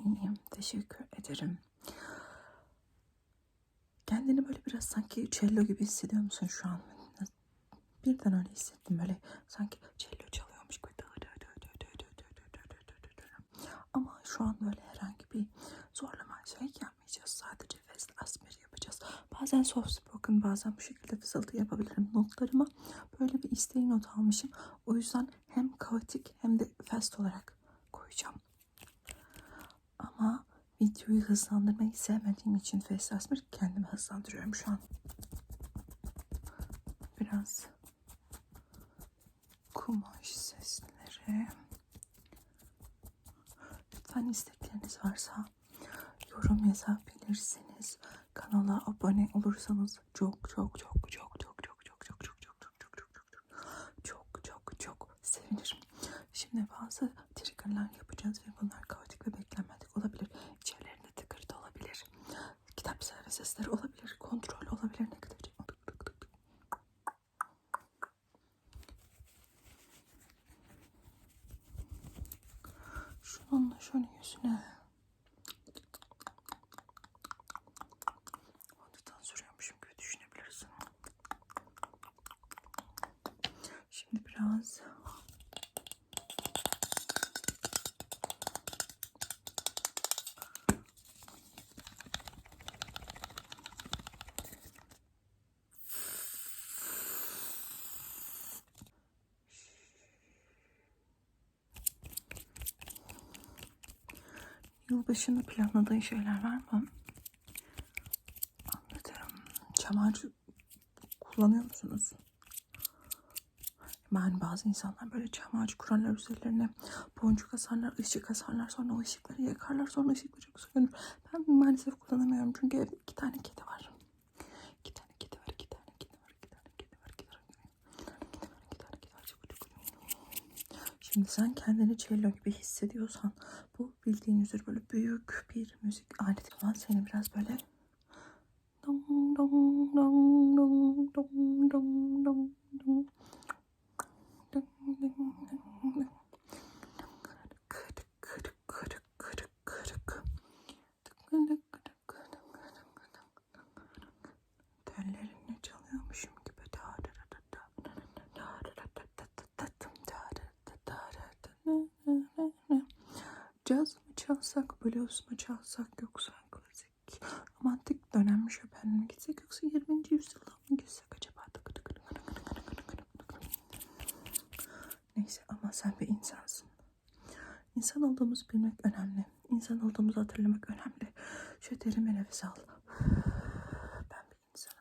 Ben iyiyim. Teşekkür ederim. Kendini böyle biraz sanki cello gibi hissediyor musun şu an? Birden öyle hissettim böyle sanki cello çalıyormuş gibi. Ama şu an böyle herhangi bir zorlama şey yapmayacağız. Sadece fast asmer yapacağız. Bazen soft spoken bazen bu şekilde fısıltı yapabilirim. Notlarıma böyle bir isteği not almışım. O yüzden hem kaotik hem de fast olarak koyacağım. Ama videoyu hızlandırmayı sevmediğim için fast asmer kendimi hızlandırıyorum şu an. Biraz kumaş sesleri. Lütfen istekleriniz varsa yorum yazabilirsiniz. Kanala abone olursanız çok çok çok çok çok çok çok çok çok çok çok çok çok çok çok çok çok sevinirim. Şimdi bazı triggerlar yapacağız ve bunlar kaotik ve beklenmedik olabilir. İçerilerinde tıkırtı olabilir. Kitap sesleri olabilir. Kontrol olabilir. Ne kadar Şununla şunun yüzüne. Fondöten sürüyormuşum gibi düşünebilirsin. Şimdi biraz Yılbaşında planladığın şeyler var mı? Anlatırım. Çam ağacı kullanıyor musunuz? Ben bazı insanlar böyle çam ağacı kurarlar üzerlerine boncuk asarlar, ışık asarlar sonra o ışıkları yakarlar sonra ışıkları çok. Ben maalesef kullanamıyorum çünkü evde iki tane kedi var. İki tane kedi var, iki tane kedi var, iki tane kedi var, iki tane kedi var, iki tane kedi var, iki tane kedi var. Çok, çok, çok. Şimdi sen kendini cello gibi hissediyorsan bu bildiğin üzere böyle büyük bir müzik aleti olan seni biraz böyle dong dong dong dong dong dong dong dong kırık çalsak, blues mu çalsak yoksa klasik romantik dönem Chopin mi gitsek yoksa 20. yüzyılda mı gitsek acaba? Neyse ama sen bir insansın. İnsan olduğumuzu bilmek önemli. İnsan olduğumuzu hatırlamak önemli. Derin bir nefes al. Ben bir insanım.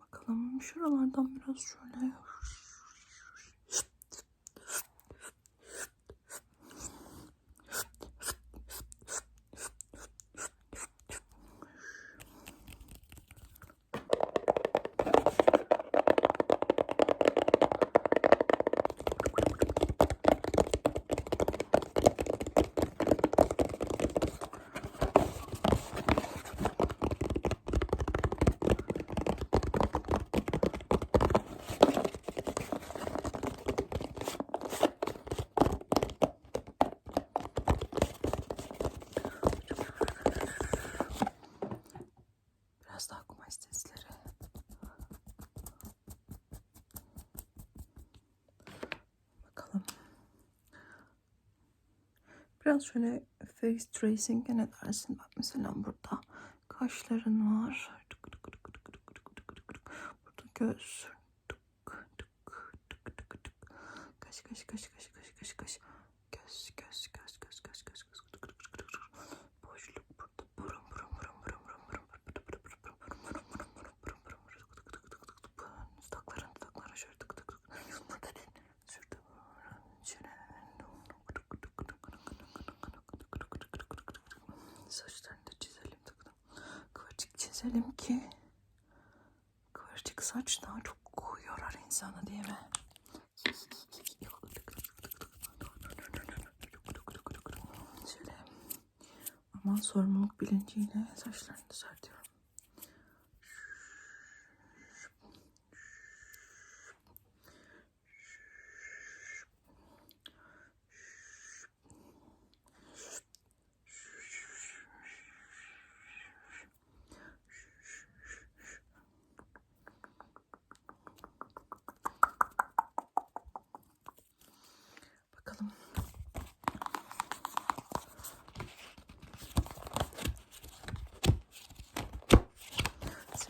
Bakalım şuralardan biraz şöyle. Biraz şöyle face tracing'e ne dersin? Bak mesela burada kaşların var. Burada göz. Kaş kaş kaş Çizelim ki kıvırcık saç daha çok yorar insanı diye mi? Şöyle ama sorumluluk bilinciyle saçlarını düzeltiyorum.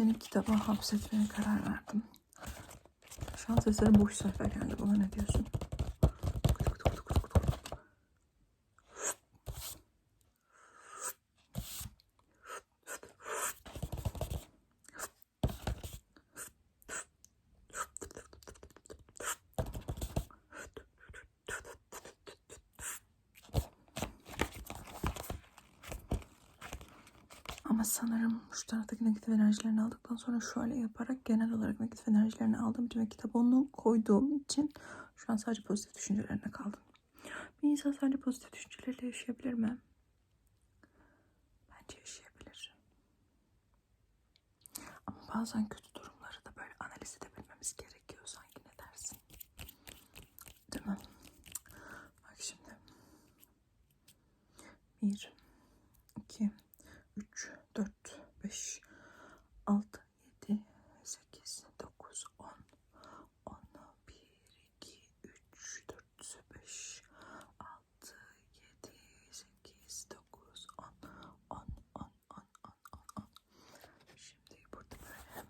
Seni kitaba hapsetmeye karar verdim. Şu an sesleri boş sayfa geldi. Buna ne diyorsun? Ama sanırım şu taraftaki negatif enerjilerini aldıktan sonra şöyle yaparak genel olarak negatif enerjilerini için ve kitaba onu koyduğum için şu an sadece pozitif düşüncelerine kaldım. Bir insan sadece pozitif düşünceleriyle yaşayabilir mi? Bence yaşayabilir. Ama bazen kötü durumları da böyle analiz edebilmemiz gerekiyor sanki ne dersin? Değil mi? Bak şimdi. Bir, iki, 3, 4, 5, 6, 7, 8, 9, 10, 10, 1, 2, 3, 4, 5, 6, 7, 8, 9, 10, 10, 10, 10, 10, 10, 10. Şimdi burada böyle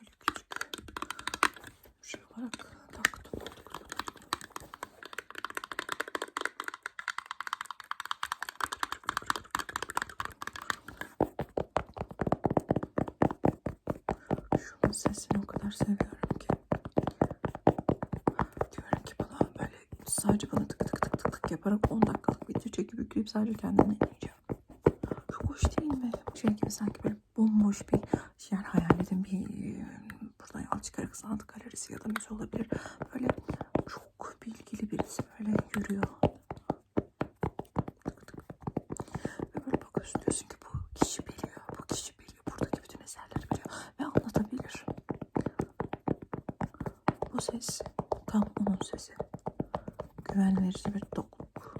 böyle küçük şey olarak taktım. Şunun sesini o kadar seviyorum ki. Diyorum ki bana böyle sadece bana tık tık tık tık tık yaparak 10 dakikalık video çekip yükleyip sadece kendimi dinleyeceğim. Çok hoş değil mi? Şey gibi sanki böyle bomboş bir yani hayal edin bir buradan yol çıkarak sanat galerisi ya da müze olabilir. Böyle çok bilgili birisi böyle yürüyor. Ve böyle bakıyorsun diyorsun ki bu kişi biliyor, bu kişi biliyor. Buradaki bütün eserleri biliyor ve anlatabilir. Bu ses tam onun sesi. Güven verici bir tokluk.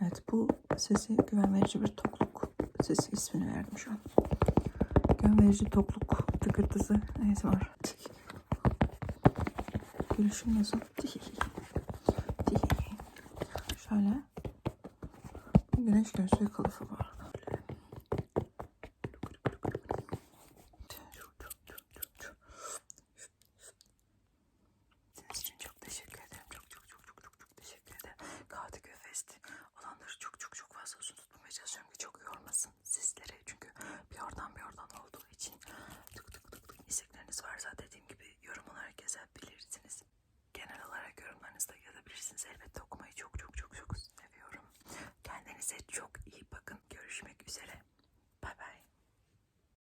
Evet bu sesi güven verici bir tokluk sesi ismini verdim şu an. Güven verici tokluk tıkırtısı neyse var. Gülüşüm nasıl? Şöyle. Güneş gözlüğü kılıfı var.